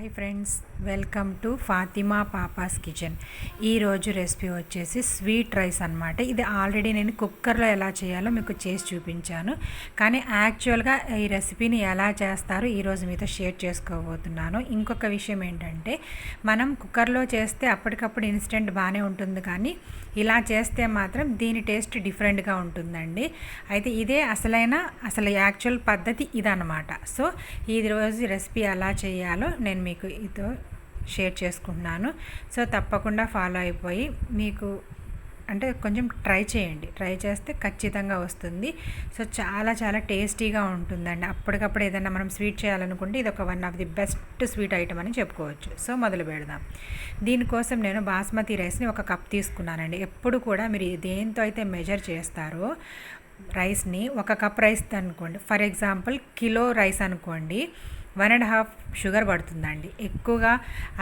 Hi friends welcome to Fatima papa's kitchen. ఈరోజు recipe వచ్చేసి sweet rice అనమాట ఇది ఆల్రెడీ నేను కుక్కర్లో ఎలా చేయాలో మీకు చేసి చూపించాను. కానీ యాక్చువల్గా ఈ రెసిపీని ఎలా చేస్తారో ఈరోజు మీతో షేర్ చేసుకోబోతున్నాను. ఇంకొక విషయం ఏంటంటే మనం కుక్కర్లో చేస్తే అప్పటికప్పుడు ఇన్స్టెంట్ బాగానే ఉంటుంది కానీ ఇలా చేస్తే మాత్రం దీని టేస్ట్ డిఫరెంట్గా ఉంటుందండి. అయితే ఇదే అసలైన అసలు యాక్చువల్ పద్ధతి ఇదనమాట సో ఈరోజు రోజు రెసిపీ ఎలా చేయాలో నేను మీకు ఇతో షేర్ చేసుకుంటున్నాను. సో తప్పకుండా ఫాలో అయిపోయి మీకు అంటే కొంచెం ట్రై చేయండి. ట్రై చేస్తే ఖచ్చితంగా వస్తుంది. సో చాలా చాలా టేస్టీగా ఉంటుందండి. అప్పటికప్పుడు ఏదైనా మనం స్వీట్ చేయాలనుకుంటే ఇది ఒక one of the best sweet item అని చెప్పుకోవచ్చు. సో మొదలు పెడదాం. దీనికోసం నేను బాస్మతి రైస్ని ఒక కప్ తీసుకున్నానండి. ఎప్పుడు కూడా మీరు దేంతో అయితే మెజర్ చేస్తారో రైస్ని ఒక కప్ రైస్ అనుకోండి. ఫర్ ఎగ్జాంపుల్ కిలో రైస్ అనుకోండి. వన్ అండ్ హాఫ్ షుగర్ పడుతుందండి. ఎక్కువగా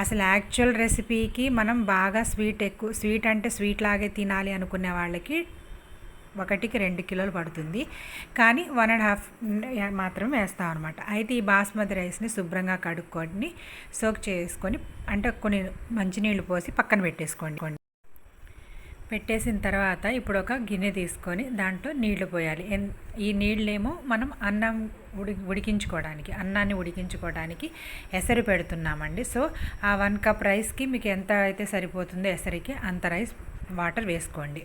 అసలు యాక్చువల్ రెసిపీకి మనం బాగా స్వీట్ ఎక్కువ స్వీట్ అంటే స్వీట్ లాగే తినాలి అనుకునే వాళ్ళకి ఒకటికి రెండు కిలోలు పడుతుంది. కానీ వన్ అండ్ హాఫ్ మాత్రం వేస్తాం అనమాట అయితే ఈ బాస్మతి రైస్ని శుభ్రంగా కడుక్కొని సోక్ చేసుకొని అంటే కొన్ని మంచినీళ్ళు పోసి పక్కన పెట్టేసుకోండి. పెట్టేసిన తర్వాత ఇప్పుడు ఒక గిన్నె తీసుకొని దాంట్లో నీళ్ళు పోయాలి. ఈ నీళ్ళేమో మనం అన్నం ఉడి ఉడికించుకోవడానికి అన్నాన్ని ఉడికించుకోవడానికి ఎసరు పెడుతున్నామండి. సో ఆ వన్ కప్ రైస్కి మీకు ఎంత అయితే సరిపోతుందో ఎసరికి అంత రైస్ వాటర్ వేసుకోండి.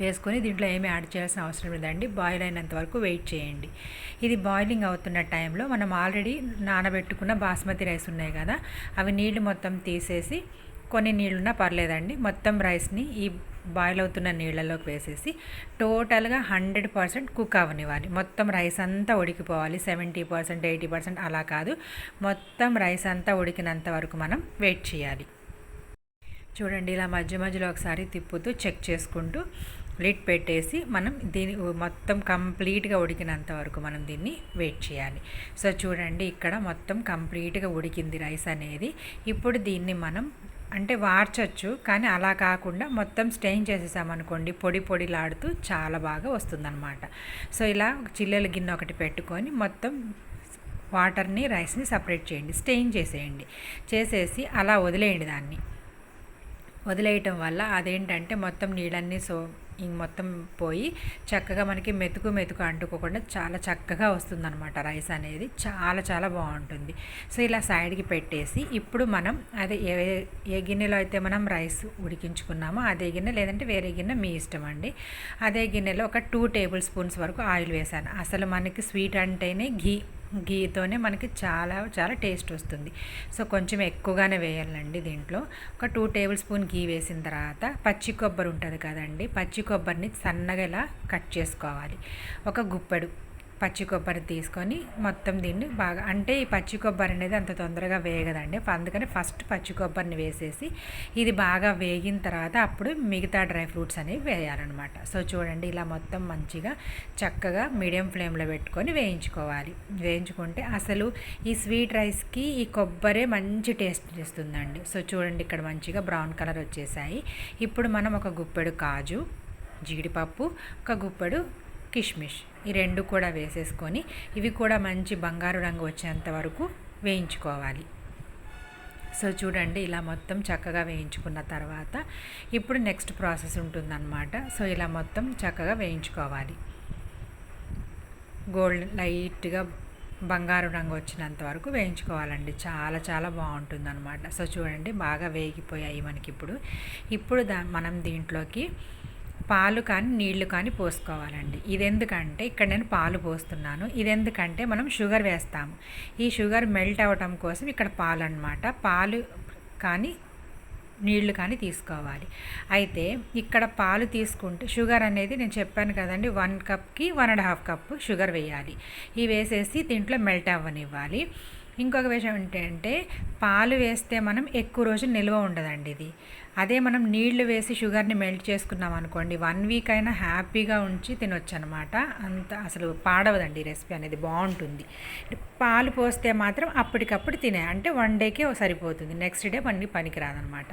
వేసుకొని దీంట్లో ఏమీ యాడ్ చేయాల్సిన అవసరం లేదండి. బాయిల్ అయినంత వరకు వెయిట్ చేయండి. ఇది బాయిలింగ్ అవుతున్న టైంలో మనం ఆల్రెడీ నానబెట్టుకున్న బాస్మతి రైస్ ఉన్నాయి కదా అవి నీళ్ళు మొత్తం తీసేసి కొన్ని నీళ్ళున్నా పర్లేదండి. మొత్తం రైస్ని ఈ బాయిల్ అవుతున్న నీళ్ళలోకి వేసేసి టోటల్గా హండ్రెడ్ పర్సెంట్ కుక్ అవనివ్వాలి మొత్తం రైస్ అంతా ఉడికిపోవాలి. సెవెంటీ పర్సెంట్ ఎయిటీ పర్సెంట్ అలా కాదు. మొత్తం రైస్ అంతా ఉడికినంత వరకు మనం వెయిట్ చేయాలి. చూడండి ఇలా మధ్య మధ్యలో ఒకసారి తిప్పుతూ చెక్ చేసుకుంటూ లిడ్ పెట్టేసి మనం దీని మొత్తం కంప్లీట్గా ఉడికినంత వరకు మనం దీన్ని వెయిట్ చేయాలి. సో చూడండి ఇక్కడ మొత్తం కంప్లీట్గా ఉడికింది రైస్ అనేది. ఇప్పుడు దీన్ని మనం అంటే వార్చచ్చు కానీ అలా కాకుండా మొత్తం స్టెయిన్ చేసేసామనుకోండి పొడి పొడిలాడుతూ చాలా బాగా వస్తుందన్నమాట. సో ఇలా చిల్లెల గిన్నె ఒకటి పెట్టుకొని మొత్తం వాటర్ని రైస్ని సపరేట్ చేయండి స్టెయిన్ చేసేయండి. చేసేసి అలా వదిలేయండి దాన్ని. వదిలేయటం వల్ల అదేంటంటే మొత్తం నీళ్ళన్నీ సో ఇంక మొత్తం పోయి చక్కగా మనకి మెతుకు మెతుకు అంటుకోకుండా చాలా చక్కగా వస్తుందన్నమాట రైస్ అనేది. చాలా చాలా బాగుంటుంది. సో ఇలా సైడ్కి పెట్టేసి ఇప్పుడు మనం అదే ఏ ఏ గిన్నెలో అయితే మనం రైస్ ఉడికించుకున్నామో అదే గిన్నె లేదంటే వేరే గిన్నె మీ ఇష్టం అండి. అదే గిన్నెలో ఒక టూ టేబుల్ స్పూన్స్ వరకు ఆయిల్ వేసాను అసలు మనకి స్వీట్ అంటేనే ఘీ. గీతోనే మనకి చాలా చాలా టేస్ట్ వస్తుంది. సో కొంచెం ఎక్కువగానే వేయాలండి దీంట్లో. ఒక టూ టేబుల్ స్పూన్ గీ వేసిన తర్వాత పచ్చి కొబ్బరి ఉంటుంది కదండి పచ్చి కొబ్బరిని సన్నగా ఇలా కట్ చేసుకోవాలి. ఒక గుప్పెడు పచ్చి కొబ్బరి తీసుకొని మొత్తం దీన్ని బాగా అంటే ఈ పచ్చి కొబ్బరి అనేది అంత తొందరగా వేగదండి. అందుకని ఫస్ట్ పచ్చి కొబ్బరిని వేసేసి ఇది బాగా వేగిన తర్వాత అప్పుడు మిగతా డ్రై ఫ్రూట్స్ అనేవి వేయాలన్నమాట. సో చూడండి ఇలా మొత్తం మంచిగా చక్కగా మీడియం ఫ్లేమ్లో పెట్టుకొని వేయించుకోవాలి. వేయించుకుంటే అసలు ఈ స్వీట్ రైస్కి ఈ కొబ్బరే మంచి టేస్ట్ ఇస్తుందండి సో చూడండి ఇక్కడ మంచిగా బ్రౌన్ కలర్ వచ్చేసాయి. ఇప్పుడు మనం ఒక గుప్పెడు కాజు జీడిపప్పు ఒక గుప్పెడు కిష్మిష్. ఈ రెండు కూడా వేసేసుకొని ఇవి కూడా మంచి బంగారు రంగు వచ్చేంత వరకు వేయించుకోవాలి. సో చూడండి ఇలా మొత్తం చక్కగా వేయించుకున్న తర్వాత ఇప్పుడు నెక్స్ట్ ప్రాసెస్ ఉంటుందన్నమాట. సో ఇలా మొత్తం చక్కగా వేయించుకోవాలి. గోల్డ్ లైట్గా బంగారు రంగు వచ్చినంత వరకు వేయించుకోవాలండి. చాలా చాలా బాగుంటుంది అనమాట సో చూడండి బాగా వేగిపోయాయి మనకి ఇప్పుడు ఇప్పుడు దా మనం దీంట్లోకి పాలు కానీ నీళ్ళు కానీ పోసుకోవాలండి. ఇది ఎందుకంటే ఇక్కడ నేను పాలు పోస్తున్నాను. ఇది ఎందుకంటే మనం షుగర్ వేస్తాము. ఈ షుగర్ మెల్ట్ అవ్వటం కోసం ఇక్కడ పాలు అనమాట పాలు కానీ నీళ్ళు కానీ తీసుకోవాలి. అయితే ఇక్కడ పాలు తీసుకుంటే షుగర్ అనేది నేను చెప్పాను కదండి one కప్కి one and half cup sugar వేయాలి. ఇవి వేసేసి దీంట్లో మెల్ట్ అవ్వనివ్వాలి. ఇంకొక విషయం ఏంటంటే పాలు వేస్తే మనం ఎక్కువ రోజులు నిల్వ ఉండదండి ఇది. అదే మనం నీళ్ళు వేసి షుగర్ని మెల్ట్ చేసుకున్నాం అనుకోండి వన్ వీక్ అయినా హ్యాపీగా ఉంచి తినొచ్చు అనమాట అంత అసలు పాడవదండి రెసిపీ అనేది బాగుంటుంది. పాలు పోస్తే మాత్రం అప్పటికప్పుడు తినే అంటే వన్ డేకే సరిపోతుంది. నెక్స్ట్ డే పని పనికిరాదనమాట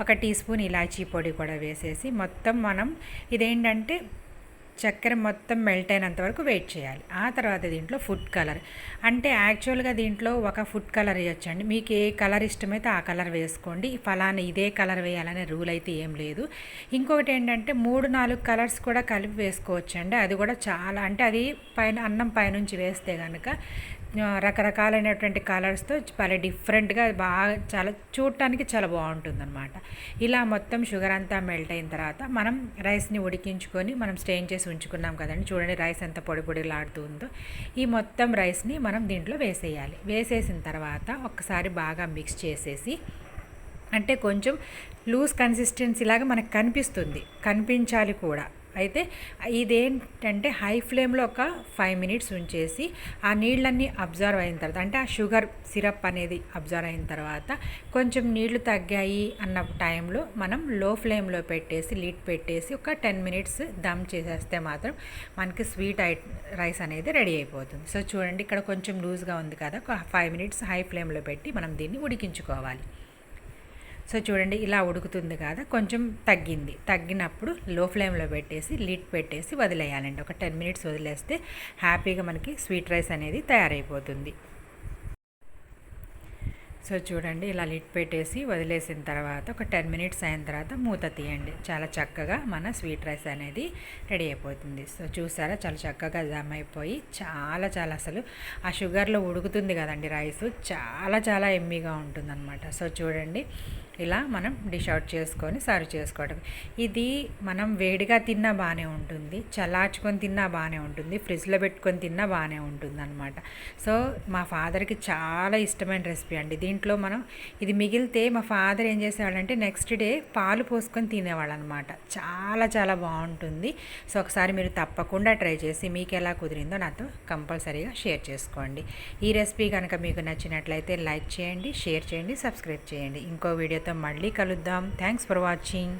ఒక టీ స్పూన్ ఇలాచీ పొడి కూడా వేసేసి మొత్తం మనం ఇదేంటంటే చక్కెర మొత్తం మెల్ట్ అయినంత వరకు వెయిట్ చేయాలి. ఆ తర్వాత దీంట్లో ఫుడ్ కలర్ అంటే యాక్చువల్గా దీంట్లో ఒక ఫుడ్ కలర్ వేయొచ్చండి. మీకు ఏ కలర్ ఇష్టమైతే ఆ కలర్ వేసుకోండి. ఫలానా ఇదే కలర్ వేయాలనే రూల్ అయితే ఏం లేదు. ఇంకొకటి ఏంటంటే మూడు నాలుగు కలర్స్ కూడా కలిపి వేసుకోవచ్చండి. అది కూడా చాలా అంటే అది పైన అన్నం పైనుంచి వేస్తే కనుక రకరకాలైనటువంటి కలర్స్తో చాలా డిఫరెంట్గా బాగా చాలా చూడటానికి చాలా బాగుంటుంది అనమాట ఇలా మొత్తం షుగర్ అంతా మెల్ట్ అయిన తర్వాత మనం రైస్ని ఉడికించుకొని మనం స్టెయిన్ చేసి ఉంచుకున్నాం కదండి. చూడండి రైస్ ఎంత పొడి పొడిలాడుతుందో ఈ మొత్తం రైస్ని మనం దీంట్లో వేసేయాలి. వేసేసిన తర్వాత ఒక్కసారి బాగా మిక్స్ చేసేసి అంటే కొంచెం లూజ్ కన్సిస్టెన్సీ లాగా మనకు కనిపిస్తుంది. కనిపించాలి కూడా. అయితే ఇదేంటంటే హై ఫ్లేమ్లో ఒక ఫైవ్ మినిట్స్ ఉంచేసి ఆ నీళ్ళన్నీ అబ్జర్వ్ అయిన తర్వాత అంటే ఆ షుగర్ సిరప్ అనేది అబ్జర్వ్ అయిన తర్వాత కొంచెం నీళ్ళు తగ్గాయి అన్న టైంలో మనం లో ఫ్లేమ్లో పెట్టేసి లిట్ పెట్టేసి ఒక టెన్ మినిట్స్ దమ్ చేసేస్తే మాత్రం మనకి స్వీట్ ఐ రైస్ అనేది రెడీ అయిపోతుంది. సో చూడండి ఇక్కడ కొంచెం లూజ్గా ఉంది కదా ఒక ఫైవ్ మినిట్స్ హై ఫ్లేమ్లో పెట్టి మనం దీన్ని ఉడికించుకోవాలి. సో చూడండి ఇలా ఉడుకుతుంది కదా కొంచెం తగ్గింది. తగ్గినప్పుడు లో ఫ్లేమ్లో పెట్టేసి లిడ్ పెట్టేసి వదిలేయాలండి. ఒక టెన్ మినిట్స్ వదిలేస్తే హ్యాపీగా మనకి స్వీట్ రైస్ అనేది తయారైపోతుంది. సో చూడండి. ఇలా లిట్ పెట్టేసి వదిలేసిన తర్వాత ఒక టెన్ మినిట్స్ అయిన తర్వాత మూత తీయండి. చాలా చక్కగా మన స్వీట్ రైస్ అనేది రెడీ అయిపోతుంది. సో చూసారా? చాలా చక్కగా జమ్ అయిపోయి చాలా చాలా అసలు ఆ షుగర్లో ఉడుకుతుంది కదండి రైస్. చాలా చాలా ఎమ్మీగా ఉంటుందన్నమాట. సో చూడండి. ఇలా మనం డిష్ అవుట్ చేసుకొని సర్వ్ చేసుకోవడం ఇది మనం వేడిగా తిన్నా బాగానే ఉంటుంది. చల్లార్చుకొని తిన్నా బాగానే ఉంటుంది. ఫ్రిడ్జ్లో పెట్టుకొని తిన్నా బాగానే ఉంటుంది అనమాట సో మా ఫాదర్కి చాలా ఇష్టమైన రెసిపీ అండి. ఇంట్లో మనం ఇది మిగిలితే మా ఫాదర్ ఏం చేసేవాళ్ళంటే నెక్స్ట్ డే పాలు పోసుకొని తినేవాళ్ళు అనమాట చాలా చాలా బాగుంటుంది. సో ఒకసారి మీరు తప్పకుండా ట్రై చేసి మీకు ఎలా కుదిరిందో నాతో కంపల్సరీగా షేర్ చేసుకోండి. ఈ రెసిపీ కనుక మీకు నచ్చినట్లయితే లైక్ చేయండి షేర్ చేయండి సబ్స్క్రైబ్ చేయండి. ఇంకో వీడియోతో మళ్ళీ కలుద్దాం. Thanks for watching.